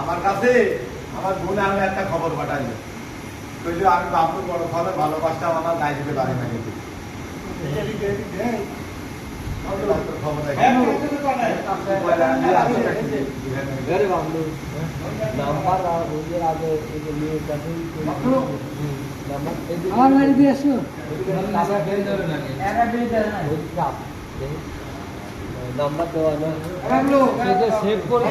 আমার কাছে আমার বোন আমি একটা খবর পাঠাইলো। কইলো আমি বাপুর বড় ফলে ভালোবাসা আমার গায়ে দিতে পারি না কিন্তু। আমার বাড়ি দিয়ে আসো নাম্বার দেওয়া না রাখল সেভ করে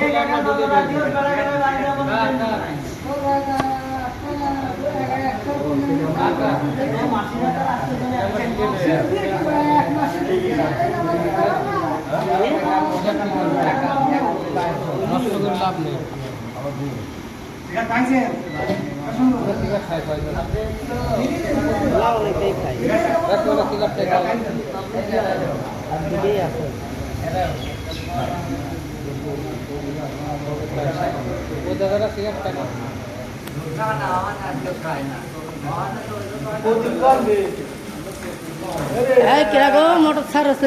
নষ্ট করে লাভ নেই খায় না এই কীরকম মোটর সার আছে।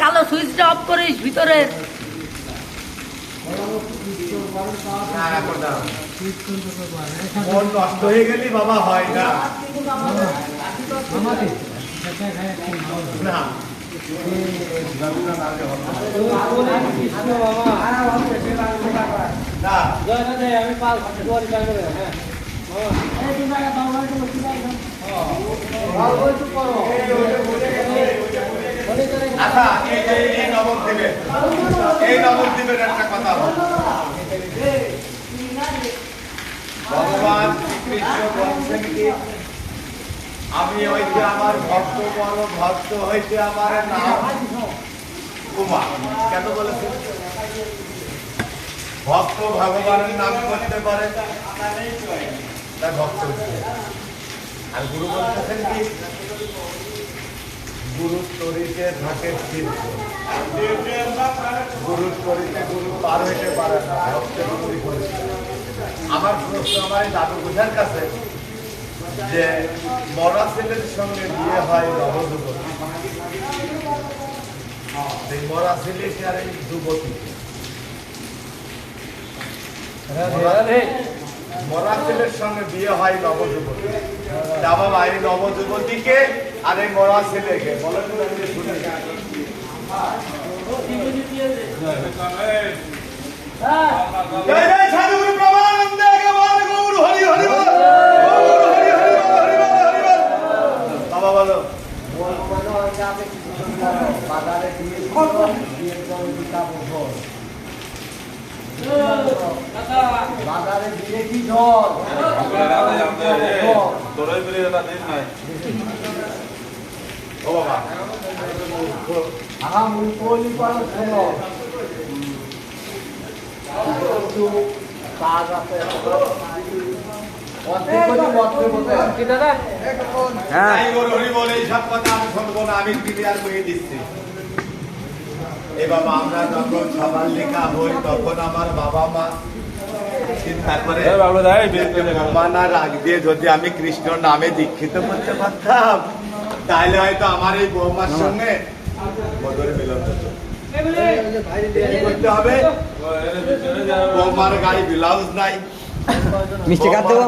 কালো সুইচটা অফ করিস ভিতরে। মন নষ্ট হয়ে গেলি বাবা হয় না। না। আমি হ্যাঁ আচ্ছা এই নবদ্বীপের এই নবদ্বীপের একটা কথা। ভগবান শ্রীকৃষ্ণ বলছেন কি আমি যে আমার ভক্ত বড় ভক্ত হইতে আমার নাম কেন বলেছেন ভক্ত ভগবানের নাম করতে পারে। তাই ভক্ত আর গুরু বলতেছেন কি? গুরু তরিতে থাকে তীর্থ। গুরু তরিতে গুরু পার হইতে পারে না, ভক্তের গুরু করেছে আমার প্রশ্ন আমার এই দাদু বুঝার কাছে যে মরা ছেলের সঙ্গে বিয়ে হয় নবযুবতী সেই মরা ছেলে কি আর যুবতী? মরা ছেলের সঙ্গে বিয়ে হয় নবযুবতী। তা বাবা এই নবযুবতীকে আর এই মরা ছেলেকে বলেন শুনি। হরি হরি হরি বল, হরি বল, হরি বল। বাবা বলো বাজারে দিয়ে কি ঝড় ও বাবা আহা মুলপলি পারো শোনো একটু কাজ আছে বাবা আমরা যখন সবার লেখা হই তখন আমার বাবা মা তারপরে রাগ দিয়ে যদি আমি কৃষ্ণ নামে দীক্ষিত করতে পারতাম তাহলে হয়তো আমার এই বৌমার সঙ্গে মধুরে মিলন হতো করতে হবে বৌমার গায়ে ব্লাউজ নাই মিষ্টি কাট দেবো?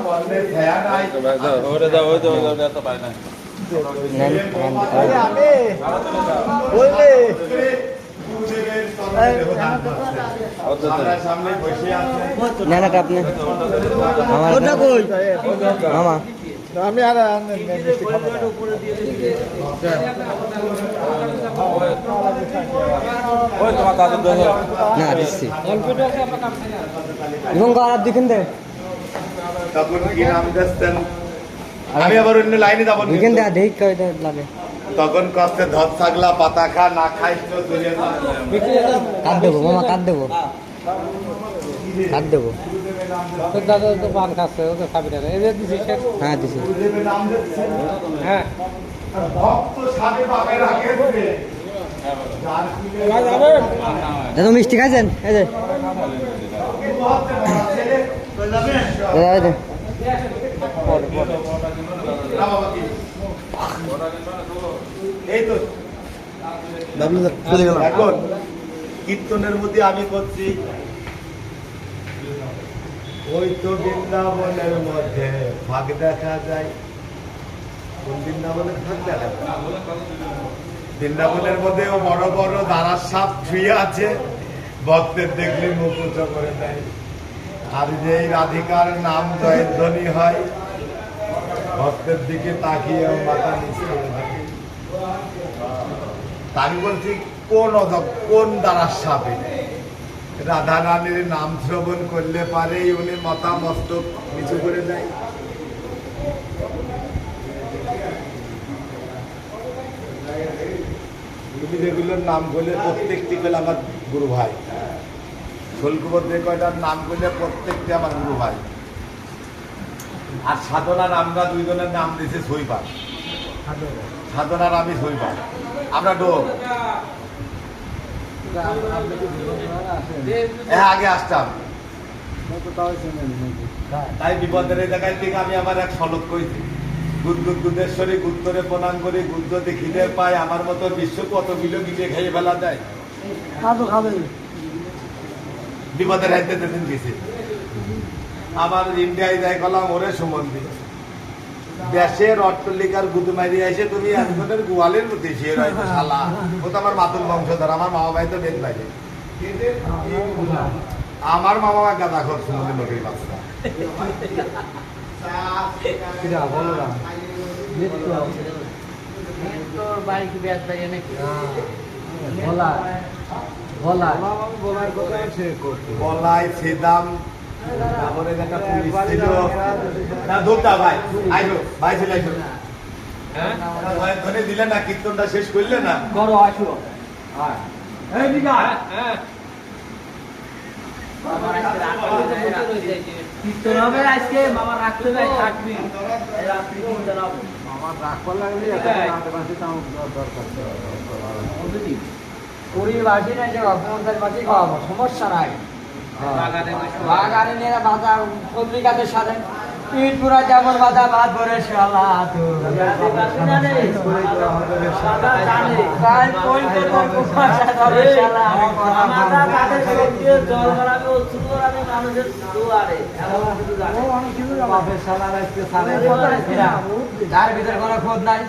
না না আপনি। মামা। আমি আর না দিচ্ছি। এবং আর দেখেন দে। তখন কি নাম আমি আবার অন্য লাইনে যাব। দেখেন দে দেখ দে লাগে। তখন কষ্টে ধর থাকলা পাতা খা না খাই তো দূরে কাট দেবো মামা কাট দেবো। কাট দেবো। তোর দাদা তো পান খাচ্ছে ও তো খাবি না এই যে দিছি হ্যাঁ দিছি। হ্যাঁ। ভক্ত সাথে উঠবে। দাদা মিষ্টি খাইছেন? এই যে। এখন কীর্তনের মধ্যে আমি করছি ওই তো, বৃন্দাবনের মধ্যে ফাঁক দেখা যায় কোন বৃন্দাবনের ফাঁক দেখা যায় বৃন্দাবনের মধ্যেও বড় বড় দাঁড়ার সাপ শুয়ে আছে। ভক্তের দেখলে মুখ উঁচু করে দেয়। আর যেই রাধিকার নাম জয়ধ্বনি হয়, ভক্তের দিকে তাকিয়ে মাথা নিচে করে থাকে। তা বলছি, কোন অধ- কোন দ্বারা সাপে? রাধা রানীর নাম শ্রবণ করলে পারেই উনি মাথা মস্তক নিচু করে দেয়। যেগুলোর নাম করলে প্রত্যেকটি পেলে আমার গুরু ভাই। শোলকুবর যে কয়টার নাম করলে প্রত্যেকটি আমার গুরু ভাই। আর সাধনার আমরা দুইজনের নাম দিয়েছি সইবার সাধনার আমি সইবার আমরা ডোব। হ্যাঁ আগে আসতাম। তাই বিপদের এই জায়গায় থেকে আমি আমার এক সলক কইছি। গুদ্দুদ গুদ্দেশ্বরী গুত্তরে প্রণাম করি গুদ্দ দেখিতে পাই আমার মতো বিশ্ব কত কিলো গিলে খেয়ে ফেলা খাবে বিপদের হাইতে দিন গেছে। আমার ইন্ডিয়ায় যাই কলাম ওরে সম্বন্ধে দেশের অট্টলিকার গুদু মারি এসে তুমি একজনের গোয়ালের মধ্যে রয়েছে শালা। ও তো আমার মাতুল বংশধর আমার মামা ভাই তো বেদ বাইরে আমার মামা গাদা সম্বন্ধে লোকের বাচ্চা। তোর বাড়ি কি? ব্যাস বাড়ি নাকি ভোলা ভোলা বলাই সেদাম তারপরে একটা পুলিশ ছিল। না ধূপটা ভাই আইলো ভাই ছিল আইলো। ধরে দিলে না কীর্তনটা শেষ করলে না? করো আসো। এই দিকা কীর্তন হবে আজকে মামা রাখতে ভাই থাকবি। রাত্রি কীর্তন হবে আমার রাগ করা লাগলে কুড়ির বাসি নাই পঞ্চাশ বাসি খাওয়াবো সমস্যা নাই। বাগানে নিয়ে বাধা সবজি গাছের সাথে। ইট পুরা যেমন বাধা ভাত ভরে শালা তো। আজকে সামনে তার ভিতরে কোনো খোঁজ নাই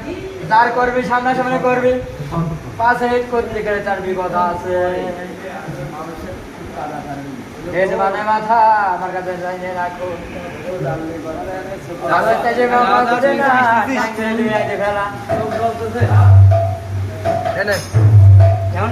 যার করবি সামনাসামনি করবি। পাশে হিট করতে গেলে তার বিপদ আছে। হেড মানে মাথা আমার কাছে যাইনে রাখো ফেলা। কেমন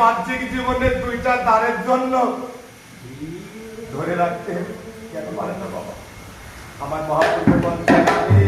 বাহ্যিক জীবনের দুইটা দ্বারের জন্য। ধরে রাখতে কেন পারেন না বাবা? আমার মহাপুরুষের আমি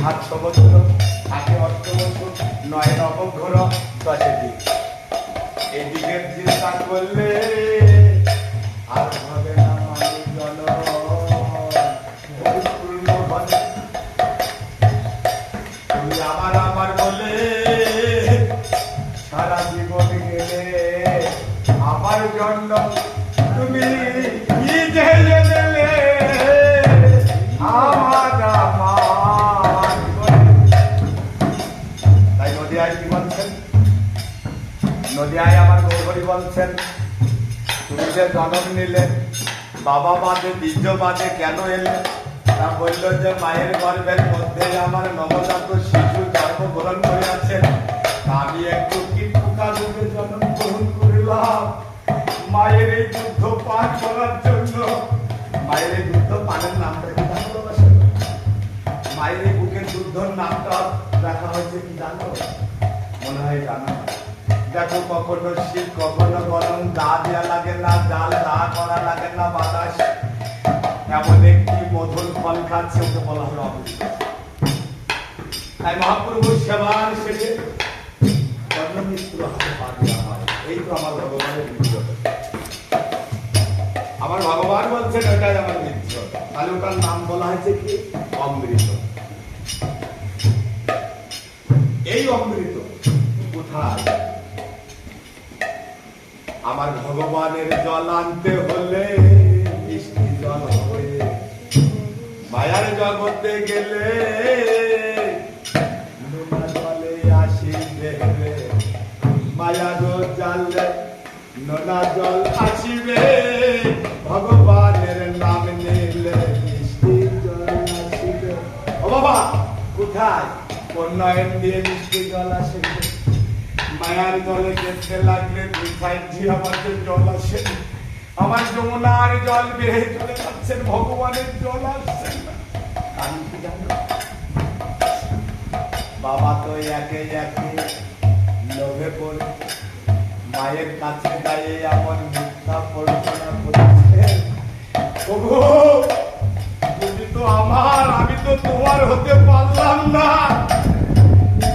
সাতশো বছর আগে অষ্ট বছর নয় নবঘর দশে দিক এই দিকের চিন্তা করলে গৌরী বলছেন, তুমি যে জন্ম নিলে, বাবা বাদে, বীর্য বাদে কেন এলে? তা বলল যে, মায়ের গর্ভের মধ্যে আমার নবজাত শিশু জন্মগ্রহণ করে আছেন আমি একটু কীটুকা রূপে জন্ম গ্রহণ করিলাম। মায়ের এই যুদ্ধ পান করার জন্য, মায়ের এই যুদ্ধ পানের নামটা কি জানো মায়ের এই বুকের যুদ্ধর নামটা রাখা হয়েছে কি জানো? মনে হয় জানা। দেখো কখনো শীত, কখনো গরম দা দেওয়া লাগে না, জাল দা করা লাগে না, বাতাস। এমন একটি মধুর ফল খাচ্ছে ওকে বলা হলো তাই মহাপ্রভুর সেবার শেষে হাতে পা দেওয়া হয়। এই তো আমার ভগবানের মিত্র আমার ভগবান বলছেন ওটাই আমার মিত্র তাহলে ওটার নাম বলা হয়েছে কি? অমৃত। এই অমৃত কোথায়? আমার ভগবানের জল আনতে হলে মিষ্টি জল হবে। মায়ার জগতে গেলে জলে আসিবে জল কোথায়? কোন নয়ন দিয়ে মিষ্টি জল আসিবে? মায়ার জলে দেখতে লাগলে দুই সাইড দিয়ে আমাদের জল আসে। আমার যমুনার জল বেড়ে চলে যাচ্ছেন ভগবানের জল আসছে না আমি কি জানি? বাবা তো একে একে লোভে পড়ে, মায়ের কাছে দাঁড়িয়ে এমন মিথ্যা পড়াশোনা করেছে। তুমি তো আমার, আমি তো তোমার হতে পারলাম না।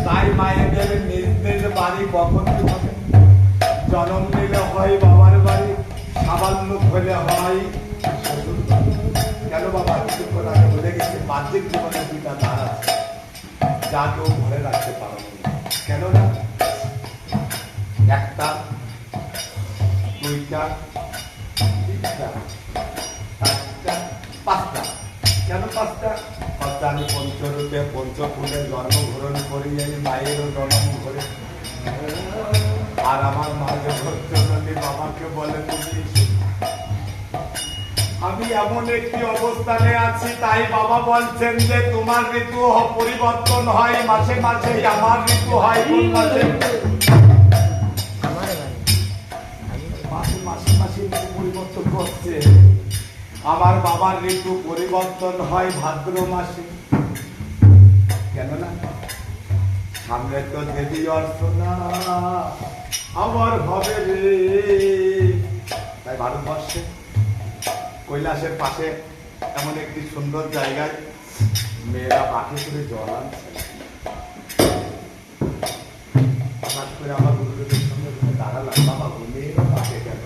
তাই মায়েদের নিজ বাড়ি কখন হবে জন্ম হয় বাবার বাড়ি হয় কেন বাবা? কিছুক্ষণ আগে বলে গেছে, বাহ্যিক জীবনে দুইটা দ্বার আছে। যা কেউ ঘরে রাখতে পারো না। কেন না একটা, দুইটা, তিনটা পাঁচটা। কেন পাঁচটা? পাঁচটা আমি পঞ্চরূপে পঞ্চফুলে জন্মগ্রহণ করি আমি মায়েরও জন্ম করে আর আমার মা যখন জননী বাবাকে বলে তুমি আমি এমন একটি অবস্থানে আছি তাই বাবা বলছেন যে তোমার ঋতু পরিবর্তন হয় মাসে মাসে আমার ঋতু হয় কোন মাসে মাসে মাসে ঋতু পরিবর্তন করছে। আমার বাবার ঋতু পরিবর্তন হয় ভাদ্র মাসে। কেন না সামনে তো দেবী অর্চনা। আমার হবে রে। তাই ভারতবর্ষে, কৈলাসের পাশে এমন একটি সুন্দর জায়গায় মেয়েরা পাখি করে জল আনছে। হঠাৎ করে আমার গুরুদেবের সঙ্গে দাঁড়ালাম, বাবা মেয়েরা পাখে গেল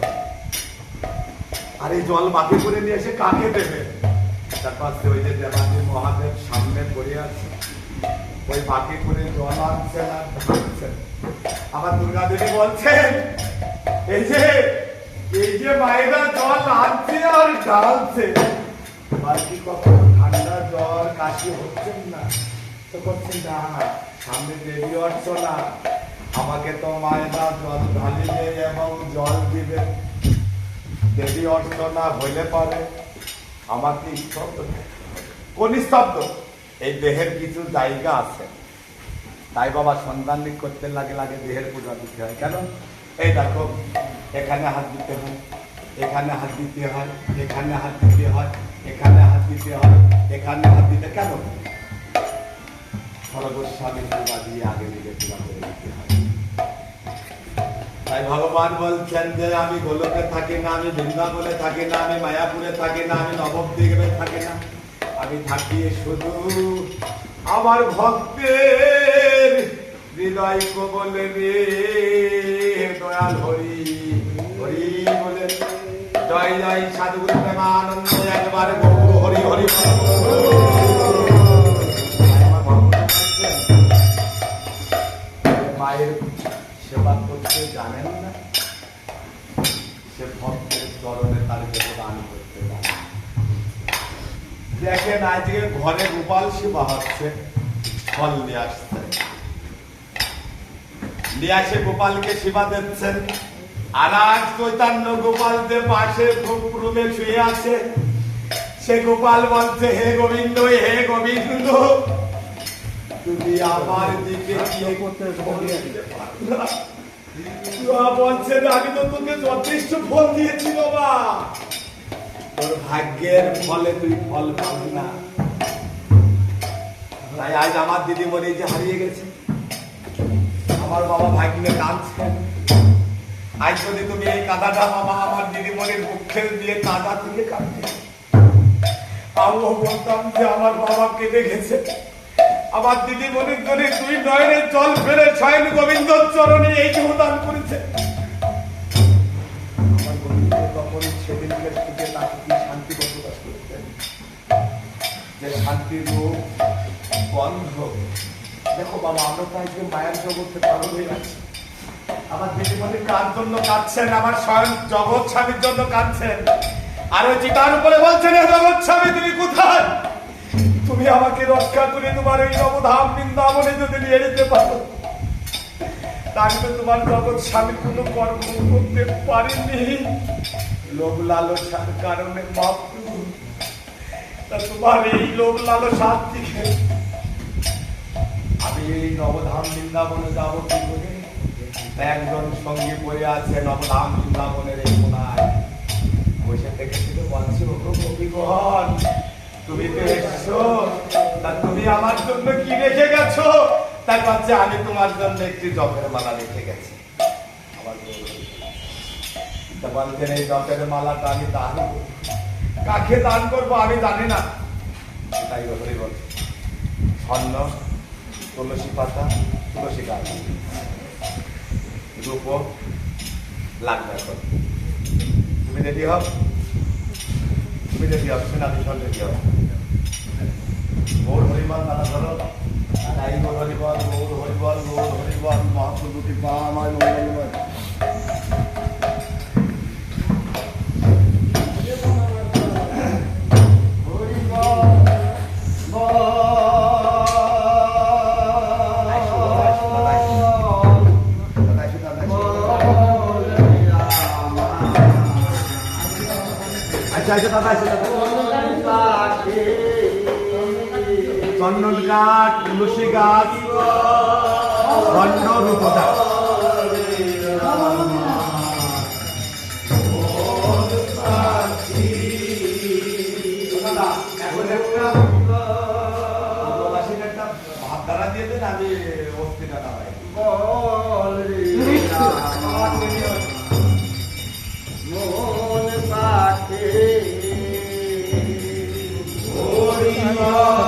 আর এই জল বাকি করে নিয়ে এসে কাকে দেবে? তার পাশে ওই যে দেবাজি মহাদেব সামনে পড়ে আছে। ওই বাকি করে জল আনছেন আর ঢালছেন আমার দুর্গা দেবী বলছেন, এই যে এই যে মায়েরা জল আনছে আর ঢালছে বাকি কখনো ঠান্ডা জ্বর কাশি হচ্ছেন না? তো করছেন না সামনে দেবী অর্চনা, আমাকে তো মায়েরা জল ঢালিবে এবং জল দিবে। দেবী অর্চনা হইলে পারে, আমাকে স্তব্ধ কোন স্তব্ধ? এই দেহের কিছু জায়গা আছে। তাই বাবা সন্ধান করতে লাগে লাগে দেহের পূজা দিতে হয়। কেন? এই দেখো, এখানে হাত দিতে হয়, এখানে হাত দিতে হয়, এখানে হাত দিতে হয়, এখানে হাত দিতে হয়, এখানে হাত দিতে কেন? সর্বস্বামী পূজা দিয়ে আগে দিকে পূজা করে দিতে হয়। তাই ভগবান বলছেন যে, আমি গোলকে থাকি না, আমি বৃন্দাবনে থাকি না, আমি মায়াপুরে থাকি না, আমি নবদ্বীপে থাকি না। আমি থাকি শুধু আমার ভক্তের হৃদয় কবলে দয়াল হরি হরি বলে। জয় জয়, সাধুগুরু প্রেমানন্দ, একবার হরি হরি মায়ের সেবা করতে জানেন না? সে ভক্তের চরণে দেখেন, আজকে ঘরে গোপাল সেবা হচ্ছে ফল নিয়ে আসছে। নিয়ে আসে গোপালকে সেবা দিচ্ছেন। আর আজ চৈতন্য গোপাল যে পাশে রুমে শুয়ে আছে, সে গোপাল বলছে, হে গোবিন্দ হে গোবিন্দ, তুমি আমার দিকে কি করতে বলছে, আমি তো তোকে যথেষ্ট ফল দিয়েছি বাবা। তোর ভাগ্যের ফলে তুই ফল পাবি না। তাই আজ আমার দিদিমণি যে হারিয়ে গেছে, আমার বাবা ভাগ্নে কাঁদছেন আজ যদি তুমি এই কাদাটা বাবা আমার দিদিমণির মুখে দিয়ে কাদা থেকে কাঁদতে আমিও বলতাম যে আমার বাবা কেঁদে গেছে। আমার দিদি মনির ধরে দুই নয়নের জল ফেলে ছয়ন গোবিন্দ চরণে এই দান করেছে। গন্ধ দেখো বাবা মায়ের আমার দিদিমণি কাঁদছেন? আমার স্বয়ং জগৎ স্বামীর জন্য কাঁদছেন। আর ওই চিতার উপরে বলছেন "হে জগৎ স্বামী, তুমি কোথায়? তুমি আমাকে রক্ষা করে তোমার এই নবধাম বৃন্দাবনে যদি নিয়ে যেতে পারো, তাহলে তোমার জগৎ স্বামী কোনো কর্ম করতে পারেনি। লোভ লালসার কারণে তা তোমার এই লোভ লালসার দিকে আমি এই নবধাম বৃন্দাবনে যাব কি করে? একজন সঙ্গী পড়ে আছে নবধাম বৃন্দাবনের এই কোনায়। বসে থেকে শুধু বলছি ও কবিগণ তুমি তো এসছো। তা তুমি আমার জন্য কি রেখে গেছো? তার পাচ্ছে আমি তোমার জন্য একটি জপের মালা রেখে গেছি। আমার বলছেন, এই জপের মালাটা আমি দান। কাকে দান করব আমি জানি না। তাই হরি বল। স্বর্ণ তুলসী পাতা, তুলসী গাছ। রূপ লাগবে এখন। তুমি রেডি হও? তুমি রেডি হও সেনা ভীষণ রেডি হও। গৌর হরিবল মালা ধরো। তাই গৌর হরিবল গৌর হরিবল গৌর হরিবল, মহাপ্রভু কৃপা আমার চন্দন গাছ তুলসী গাছ দ্বারা দিয়ে দেন আমি অস্থিটা নামাই বল রে 주여